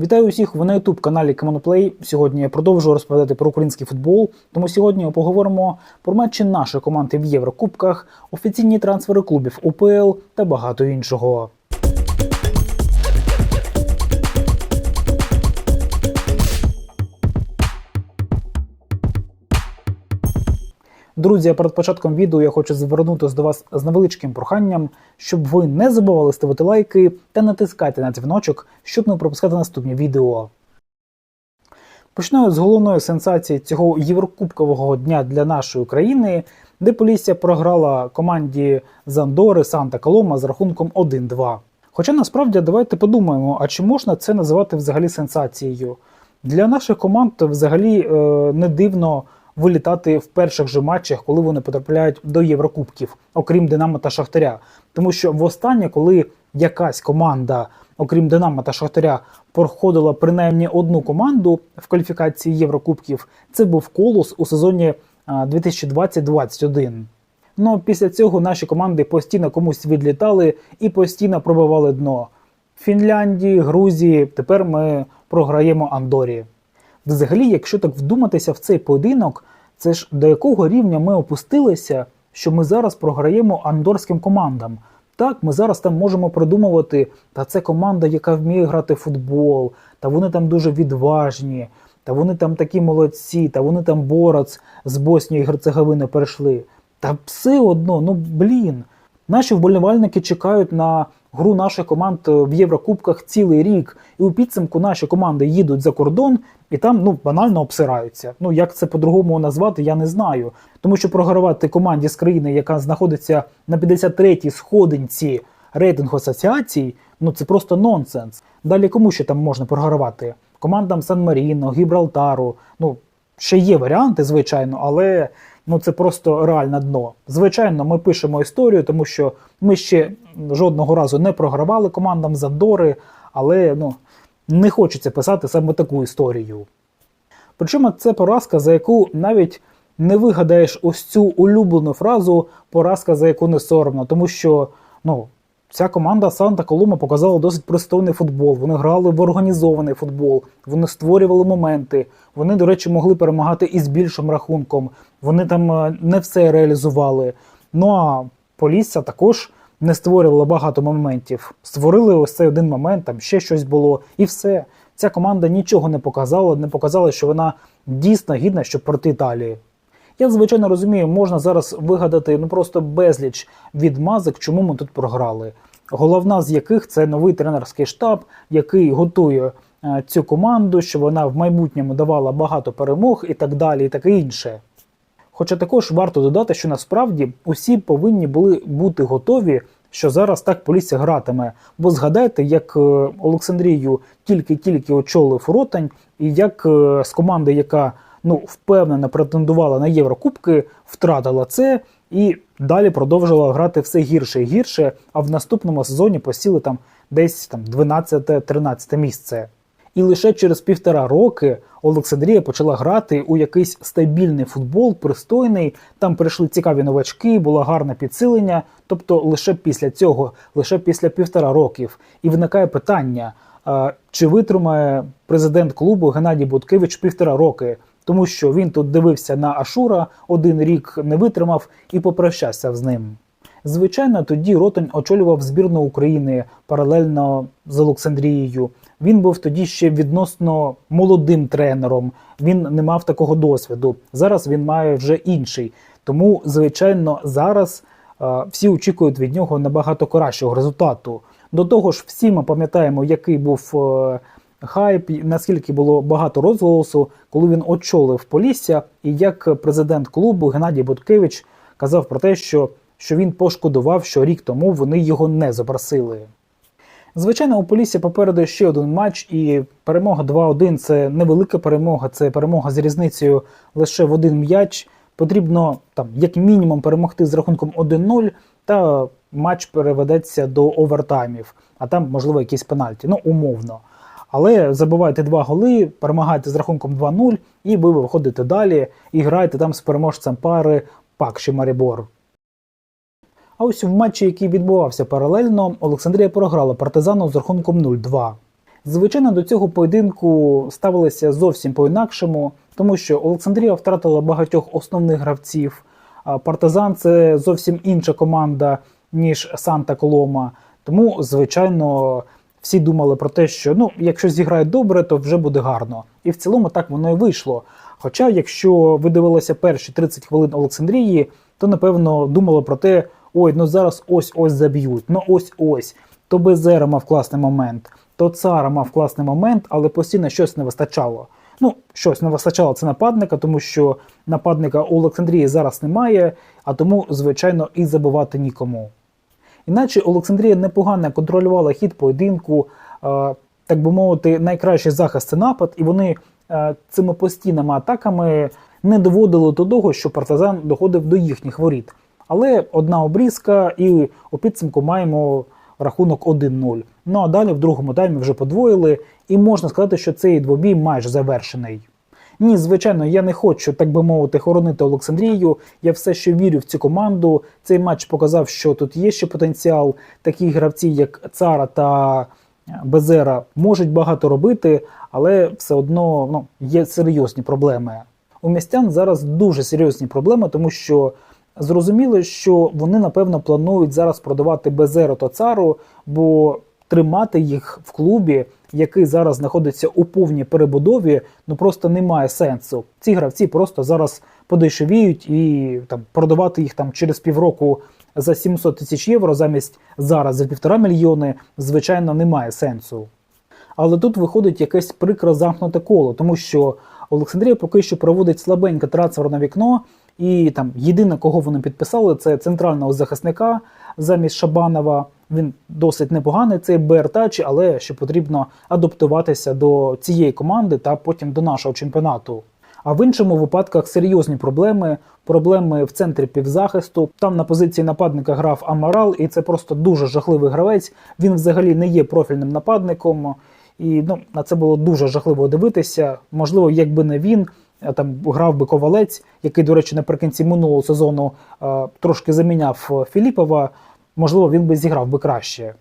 Вітаю усіх ви на youtube каналі Play. Сьогодні я продовжую розповідати про український футбол. Тому сьогодні ми поговоримо про матчі нашої команди в Єврокубках, офіційні трансфери клубів УПЛ та багато іншого. Друзі, перед початком відео я хочу звернутися до вас з невеличким проханням, щоб ви не забували ставити лайки та натискати на дзвіночок, щоб не пропускати наступні відео. Починаю з головної сенсації цього єврокубкового дня для нашої країни, де Полісся програла команді Зандори Санта Колома з рахунком 1-2. Хоча насправді давайте подумаємо, а чи можна це називати взагалі сенсацією? Для наших команд взагалі е, не дивно вилітати в перших же матчах, коли вони потрапляють до Єврокубків, окрім Динамо та Шахтаря. Тому що востаннє, коли якась команда, окрім Динамо та Шахтаря, проходила принаймні одну команду в кваліфікації Єврокубків, це був колос у сезоні 2020-2021. Ну після цього наші команди постійно комусь відлітали і постійно пробивали дно. Фінляндії, Грузії, тепер ми програємо Андорі. Взагалі, якщо так вдуматися в цей поєдинок, це ж до якого рівня ми опустилися, що ми зараз програємо андорським командам. Так, ми зараз там можемо придумувати, та це команда, яка вміє грати в футбол, та вони там дуже відважні, та вони там такі молодці, та вони там борець з Боснії і Герцеговини перейшли. Та все одно, ну блін. Наші вболівальники чекають на гру наших команд в Єврокубках цілий рік, і у підсумку наші команди їдуть за кордон і там ну банально обсираються. Ну як це по-другому назвати, я не знаю. Тому що програвати команді з країни, яка знаходиться на 53-й сходинці рейтингу асоціацій, ну це просто нонсенс. Далі кому ще там можна програвати? Командам Сан Маріно, Гібралтару. Ну ще є варіанти, звичайно, але ну це просто реальне дно. Звичайно, ми пишемо історію, тому що ми ще жодного разу не програвали командам Задори, але ну не хочеться писати саме таку історію. Причому це поразка, за яку навіть не вигадаєш ось цю улюблену фразу поразка, за яку не соромно, тому що ну, ця команда Санта Колома показала досить пристойний футбол. Вони грали в організований футбол, вони створювали моменти. Вони, до речі, могли перемагати і з більшим рахунком. Вони там е, не все реалізували. Ну а Полісся також не створювала багато моментів. Створили ось цей один момент, там ще щось було, і все. Ця команда нічого не показала, не показала, що вона дійсно гідна, щоб проти Італії. Я, звичайно, розумію, можна зараз вигадати ну просто безліч відмазок, чому ми тут програли. Головна з яких це новий тренерський штаб, який готує е, цю команду, щоб вона в майбутньому давала багато перемог і так далі, і таке інше. Хоча також варто додати, що насправді усі повинні були бути готові, що зараз так Полісся гратиме. Бо згадайте, як е, Олександрію тільки-тільки очолив Ротань, і як е, з команди, яка ну впевнено претендувала на Єврокубки, втратила це і далі продовжила грати все гірше і гірше. А в наступному сезоні посіли там десь там 12-13 місце. І лише через півтора роки Олександрія почала грати у якийсь стабільний футбол, пристойний. Там прийшли цікаві новачки, було гарне підсилення. Тобто, лише після цього, лише після півтора років, і виникає питання: чи витримає президент клубу Геннадій Буткевич півтора роки, тому що він тут дивився на Ашура, один рік не витримав і попрощався з ним. Звичайно, тоді Ротань очолював збірну України паралельно з Олександрією. Він був тоді ще відносно молодим тренером. Він не мав такого досвіду. Зараз він має вже інший. Тому, звичайно, зараз е, всі очікують від нього набагато кращого результату. До того ж, всі ми пам'ятаємо, який був е, хайп, наскільки було багато розголосу, коли він очолив Полісся, і як президент клубу Геннадій Буткевич казав про те, що, що він пошкодував, що рік тому вони його не запросили. Звичайно, у Полісся попереду ще один матч, і перемога 2-1 це невелика перемога, це перемога з різницею лише в один м'яч. Потрібно там, як мінімум, перемогти з рахунком 1-0, та матч переведеться до овертаймів, а там, можливо, якісь пенальті, ну умовно. Але забивайте два голи, перемагайте з рахунком 2-0, і ви виходите далі і граєте там з переможцем пари Пакші Марібор. А ось в матчі, який відбувався паралельно, Олександрія програла партизану з рахунком 0-2. Звичайно, до цього поєдинку ставилися зовсім по-інакшому, тому що Олександрія втратила багатьох основних гравців. Партизан це зовсім інша команда, ніж Санта Колома. Тому, звичайно, всі думали про те, що ну, якщо зіграють добре, то вже буде гарно. І в цілому так воно і вийшло. Хоча, якщо ви дивилися перші 30 хвилин Олександрії, то напевно думали про те, ой, ну зараз ось ось заб'ють, ну ось ось. То Безера мав класний момент, то Цара мав класний момент, але постійно щось не вистачало. Ну, щось не вистачало це нападника, тому що нападника у Олександрії зараз немає, а тому, звичайно, і забивати нікому. Іначе Олександрія непогано контролювала хід поєдинку, е, так би мовити, найкращий захист це напад, і вони е, цими постійними атаками не доводили до того, що партизан доходив до їхніх воріт. Але одна обрізка, і у підсумку маємо рахунок 1-0. Ну а далі в другому таймі вже подвоїли, і можна сказати, що цей двобій майже завершений. Ні, звичайно, я не хочу, так би мовити, хоронити Олександрію. Я все ще вірю в цю команду. Цей матч показав, що тут є ще потенціал. Такі гравці, як Цара та Безера, можуть багато робити, але все одно ну, є серйозні проблеми. У містян зараз дуже серйозні проблеми, тому що зрозуміло, що вони напевно планують зараз продавати Безеру та Цару, бо тримати їх в клубі, який зараз знаходиться у повній перебудові, ну просто немає сенсу. Ці гравці просто зараз подешевіють і там продавати їх там через півроку за 700 тисяч євро замість зараз за півтора мільйони, звичайно, немає сенсу. Але тут виходить якесь прикро замкнуте коло, тому що Олександрія поки що проводить слабеньке трансферне вікно, і там єдине, кого вони підписали, це центрального захисника замість Шабанова. Він досить непоганий, цей Бертачі, але ще потрібно адаптуватися до цієї команди та потім до нашого чемпіонату. А в іншому випадках серйозні проблеми. Проблеми в центрі півзахисту. Там на позиції нападника грав Амарал, і це просто дуже жахливий гравець. Він взагалі не є профільним нападником. І ну, на це було дуже жахливо дивитися. Можливо, якби не він, там грав би ковалець, який, до речі, наприкінці минулого сезону е, трошки заміняв Філіпова. Можливо, він би зіграв би краще.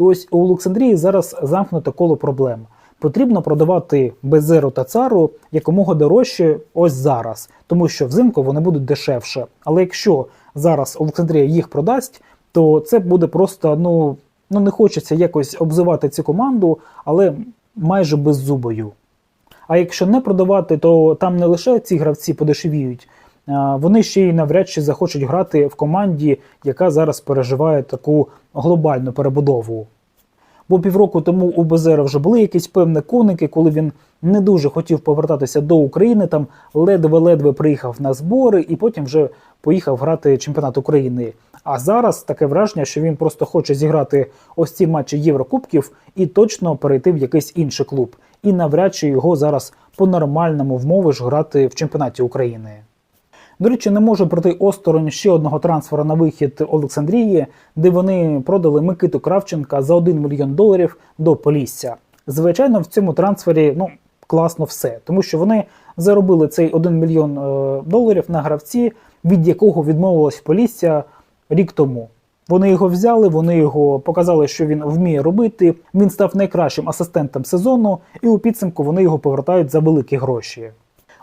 І ось у Олександрії зараз замкнуте коло проблем. Потрібно продавати Безеру та цару якомога дорожче ось зараз, тому що взимку вони будуть дешевше. Але якщо зараз Олександрія їх продасть, то це буде просто ну, ну не хочеться якось обзивати цю команду, але майже беззубою. А якщо не продавати, то там не лише ці гравці подешевіють, вони ще й навряд чи захочуть грати в команді, яка зараз переживає таку глобальну перебудову. Бо півроку тому у Безера вже були якісь певні коники, коли він не дуже хотів повертатися до України, там ледве-ледве приїхав на збори і потім вже поїхав грати чемпіонат України. А зараз таке враження, що він просто хоче зіграти ось ці матчі Єврокубків і точно перейти в якийсь інший клуб. І навряд чи його зараз по-нормальному вмовиш грати в чемпіонаті України. До речі, не можу пройти осторонь ще одного трансфера на вихід Олександрії, де вони продали Микиту Кравченка за 1 мільйон доларів до Полісся. Звичайно, в цьому трансфері ну класно все, тому що вони заробили цей 1 мільйон е, доларів на гравці, від якого відмовилось Полісся рік тому. Вони його взяли, вони його показали, що він вміє робити. Він став найкращим асистентом сезону, і у підсумку вони його повертають за великі гроші.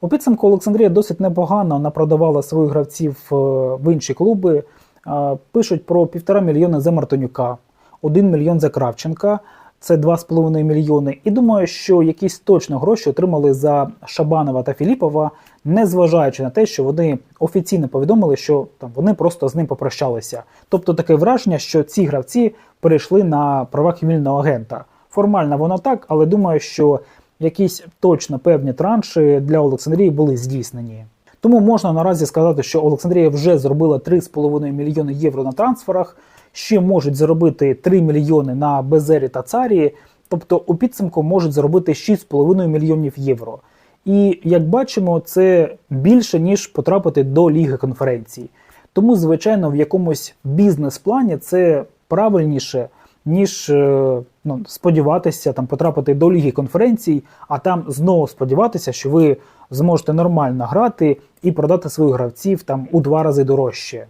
У підсумку Олександрія досить непогано напродавала своїх гравців е, в інші клуби. Е, Пишуть про півтора мільйони за Мартонюка, 1 мільйон за Кравченка, це 2,5 мільйони. І думаю, що якісь точно гроші отримали за Шабанова та Філіпова, незважаючи на те, що вони офіційно повідомили, що там вони просто з ним попрощалися. Тобто таке враження, що ці гравці перейшли на правах вільного агента. Формально воно так, але думаю, що якісь точно певні транші для Олександрії були здійснені. Тому можна наразі сказати, що Олександрія вже зробила 3,5 мільйони євро на трансферах, ще можуть заробити 3 мільйони на Безері та Царі, тобто у підсумку можуть заробити 6,5 мільйонів євро. І як бачимо, це більше ніж потрапити до Ліги конференцій. Тому, звичайно, в якомусь бізнес-плані це правильніше, ніж е, ну, сподіватися там потрапити до Ліги конференцій, а там знову сподіватися, що ви зможете нормально грати і продати своїх гравців там у два рази дорожче.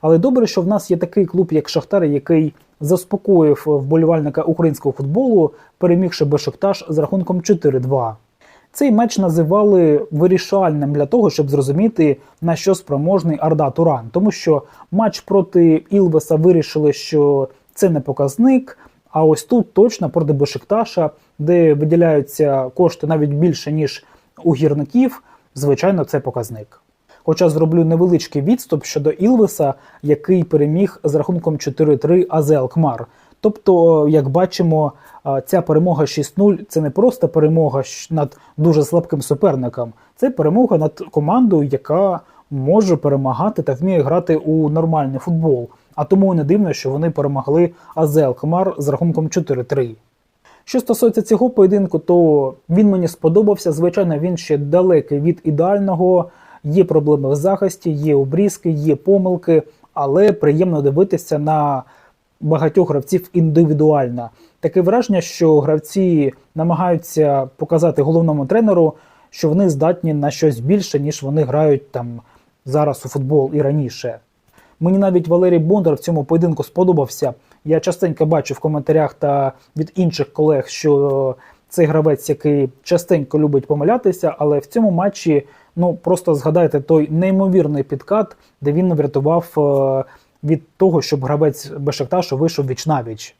Але добре, що в нас є такий клуб, як Шахтар, який заспокоїв вболівальника українського футболу, перемігши Бешикташ з рахунком 4-2. Цей матч називали вирішальним для того, щоб зрозуміти на що спроможний Арда Туран, тому що матч проти Ілвеса вирішили, що це не показник. А ось тут точно проти Бешикташа, де виділяються кошти навіть більше ніж у гірників, звичайно, це показник. Хоча зроблю невеличкий відступ щодо Ілвеса, який переміг з рахунком 4-3 Азел Кмар. Тобто, як бачимо, ця перемога 6-0 це не просто перемога над дуже слабким суперником, це перемога над командою, яка може перемагати та вміє грати у нормальний футбол. А тому не дивно, що вони перемогли Азел Кмар з рахунком 4-3. Що стосується цього поєдинку, то він мені сподобався. Звичайно, він ще далекий від ідеального. Є проблеми в захисті, є обрізки, є помилки, але приємно дивитися на багатьох гравців індивідуально. Таке враження, що гравці намагаються показати головному тренеру, що вони здатні на щось більше, ніж вони грають там зараз у футбол і раніше. Мені навіть Валерій Бондар в цьому поєдинку сподобався. Я частенько бачу в коментарях та від інших колег, що цей гравець, який частенько любить помилятися, але в цьому матчі ну просто згадайте той неймовірний підкат, де він врятував е, від того, щоб гравець Бешекташу вийшов віч навіч.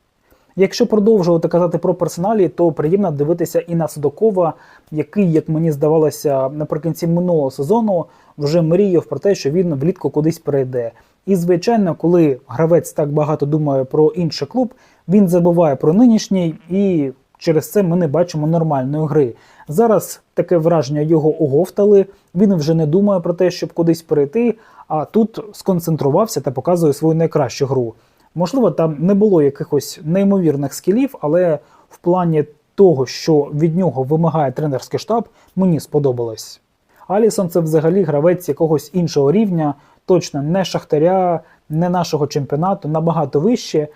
Якщо продовжувати казати про персоналі, то приємно дивитися і на Судакова, який, як мені здавалося, наприкінці минулого сезону вже мріяв про те, що він влітку кудись перейде. І звичайно, коли гравець так багато думає про інший клуб, він забуває про нинішній, і через це ми не бачимо нормальної гри. Зараз таке враження його оговтали. Він вже не думає про те, щоб кудись перейти, а тут сконцентрувався та показує свою найкращу гру. Можливо, там не було якихось неймовірних скілів, але в плані того, що від нього вимагає тренерський штаб, мені сподобалось. Алісон це взагалі гравець якогось іншого рівня, точно не шахтаря, не нашого чемпіонату, набагато вище.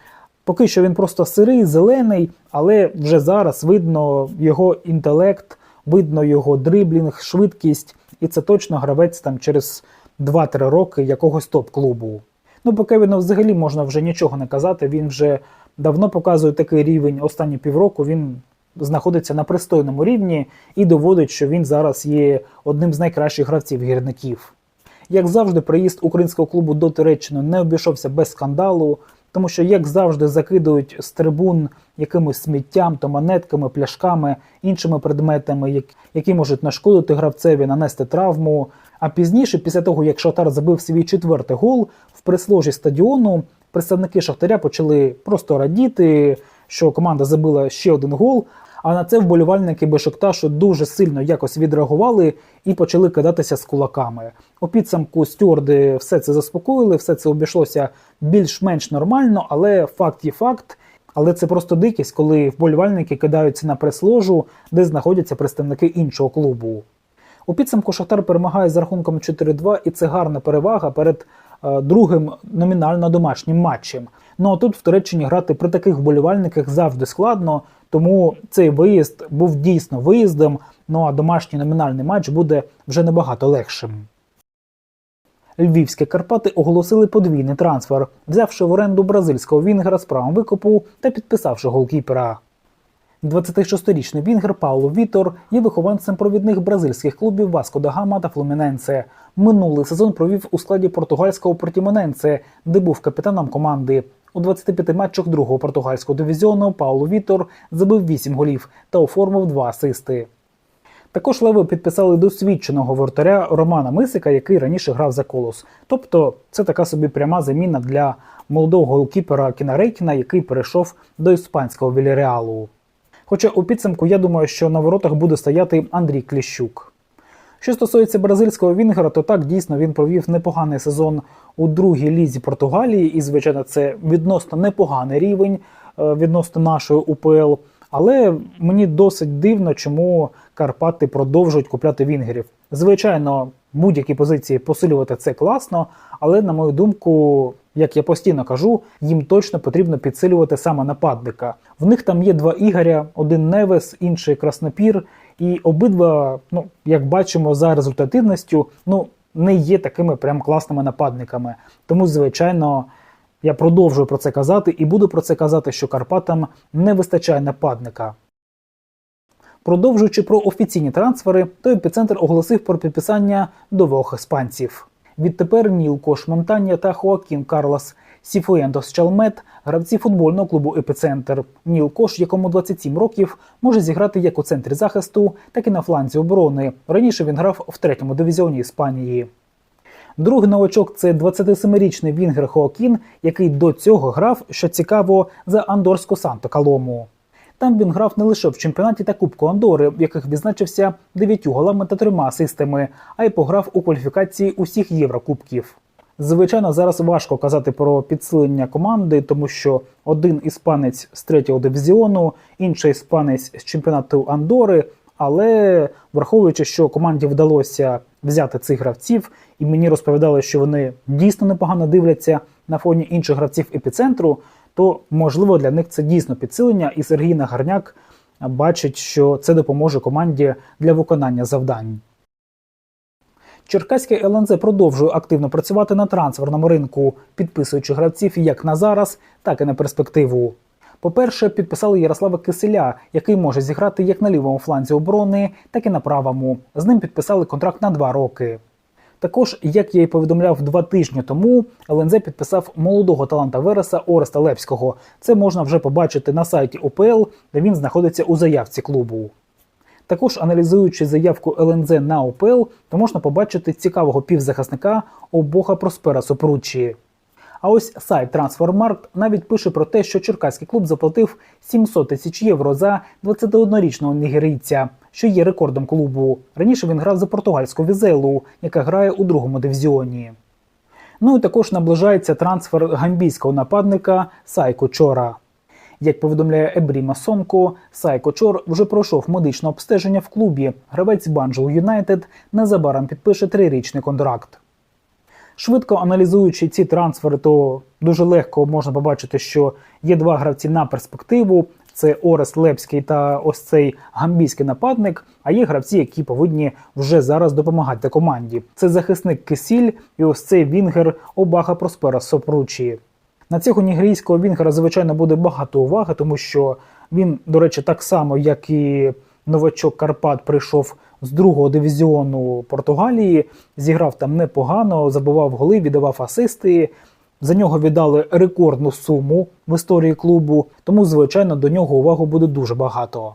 Поки що він просто сирий, зелений, але вже зараз видно його інтелект, видно його дриблінг, швидкість, і це точно гравець там через 2-3 роки якогось топ-клубу. Ну, по Кевіну взагалі можна вже нічого не казати. Він вже давно показує такий рівень. Останні півроку він знаходиться на пристойному рівні і доводить, що він зараз є одним з найкращих гравців гірників. Як завжди, приїзд українського клубу до Туреччини не обійшовся без скандалу, тому що, як завжди, закидують з трибун якимось сміттям, то монетками, пляшками, іншими предметами, які можуть нашкодити гравцеві, нанести травму. А пізніше, після того, як Шахтар забив свій четвертий гол, в прес-ложі стадіону представники Шахтаря почали просто радіти, що команда забила ще один гол. А на це вболівальники Бешикташу дуже сильно якось відреагували і почали кидатися з кулаками. У підсумку стюарди все це заспокоїли, все це обійшлося більш-менш нормально, але факт є факт. Але це просто дикість, коли вболівальники кидаються на прес-ложу, де знаходяться представники іншого клубу. У підсумку Шахтар перемагає з рахунком 4-2, і це гарна перевага перед е, другим номінально домашнім матчем. Ну а тут в Туреччині грати при таких вболівальниках завжди складно, тому цей виїзд був дійсно виїздом. Ну а домашній номінальний матч буде вже набагато легшим. Львівські Карпати оголосили подвійний трансфер, взявши в оренду бразильського вінгера з правом викупу та підписавши голкіпера. 26-річний вінгер Пауло Вітор є вихованцем провідних бразильських клубів Васко да Гама та Флуміненце. Минулий сезон провів у складі португальського Портімоненце, де був капітаном команди. У 25 матчах другого португальського дивізіону Пауло Вітор забив 8 голів та оформив 2 асисти. Також Леви підписали досвідченого воротаря Романа Мисика, який раніше грав за колос. Тобто це така собі пряма заміна для молодого голкіпера Кіна Рейкіна, який перейшов до іспанського Вільяреалу. Хоча у підсумку я думаю, що на воротах буде стояти Андрій Кліщук. Що стосується бразильського Вінгера, то так дійсно він провів непоганий сезон у другій лізі Португалії, і, звичайно, це відносно непоганий рівень е, відносно нашої УПЛ. Але мені досить дивно, чому Карпати продовжують купляти вінгерів. Звичайно, будь-які позиції посилювати це класно, але на мою думку, як я постійно кажу, їм точно потрібно підсилювати саме нападника. В них там є два ігоря: один Невес, інший Краснопір, і обидва, ну як бачимо, за результативністю, ну не є такими прям класними нападниками. Тому, звичайно, Я продовжую про це казати і буду про це казати, що Карпатам не вистачає нападника. Продовжуючи про офіційні трансфери, то епіцентр оголосив про підписання двох іспанців. Відтепер Ніл Кош Монтанія та Хоакін Карлос Сіфуендос Чалмет гравці футбольного клубу Епіцентр. Ніл Кош, якому 27 років, може зіграти як у центрі захисту, так і на фланзі оборони. Раніше він грав в третьому дивізіоні Іспанії. Другий новачок це 27-річний Вінгер Хоакін, який до цього грав, що цікаво, за Андорську Санто Калому. Там він грав не лише в чемпіонаті та Кубку Андори, в яких відзначився 9 голами та трьома асистами, а й пограв у кваліфікації усіх Єврокубків. Звичайно, зараз важко казати про підсилення команди, тому що один іспанець з третього дивізіону, інший іспанець з чемпіонату Андори. Але враховуючи, що команді вдалося взяти цих гравців, і мені розповідали, що вони дійсно непогано дивляться на фоні інших гравців епіцентру, то можливо для них це дійсно підсилення, і Сергій Нагарняк бачить, що це допоможе команді для виконання завдань. Черкаське ЛНЗ продовжує активно працювати на трансферному ринку, підписуючи гравців як на зараз, так і на перспективу. По-перше, підписали Ярослава Киселя, який може зіграти як на лівому фланзі оборони, так і на правому. З ним підписали контракт на два роки. Також, як я й повідомляв два тижні тому, ЛНЗ підписав молодого таланта Вереса Ореста Лепського. Це можна вже побачити на сайті ОПЛ, де він знаходиться у заявці клубу. Також аналізуючи заявку ЛНЗ на ОПЛ, то можна побачити цікавого півзахисника обоха Проспера Сопручі. А ось сайт Transfermarkt навіть пише про те, що черкаський клуб заплатив 700 тисяч євро за 21-річного нігерійця, що є рекордом клубу. Раніше він грав за португальську візелу, яка грає у другому дивізіоні. Ну і також наближається трансфер гамбійського нападника Сайко Чора. Як повідомляє Ебріма Сонко, Сайко Чор вже пройшов медичне обстеження в клубі. Гравець Банджел Юнайтед незабаром підпише трирічний контракт. Швидко аналізуючи ці трансфери, то дуже легко можна побачити, що є два гравці на перспективу: це Орес Лепський та ось цей гамбійський нападник. А є гравці, які повинні вже зараз допомагати команді. Це захисник Кисіль і ось цей Вінгер Обаха Проспера Сопручі. На цього нігерійського Вінгера, звичайно, буде багато уваги, тому що він, до речі, так само, як і новачок Карпат, прийшов з другого дивізіону Португалії, зіграв там непогано, забивав голи, віддавав асисти. За нього віддали рекордну суму в історії клубу, тому, звичайно, до нього увагу буде дуже багато.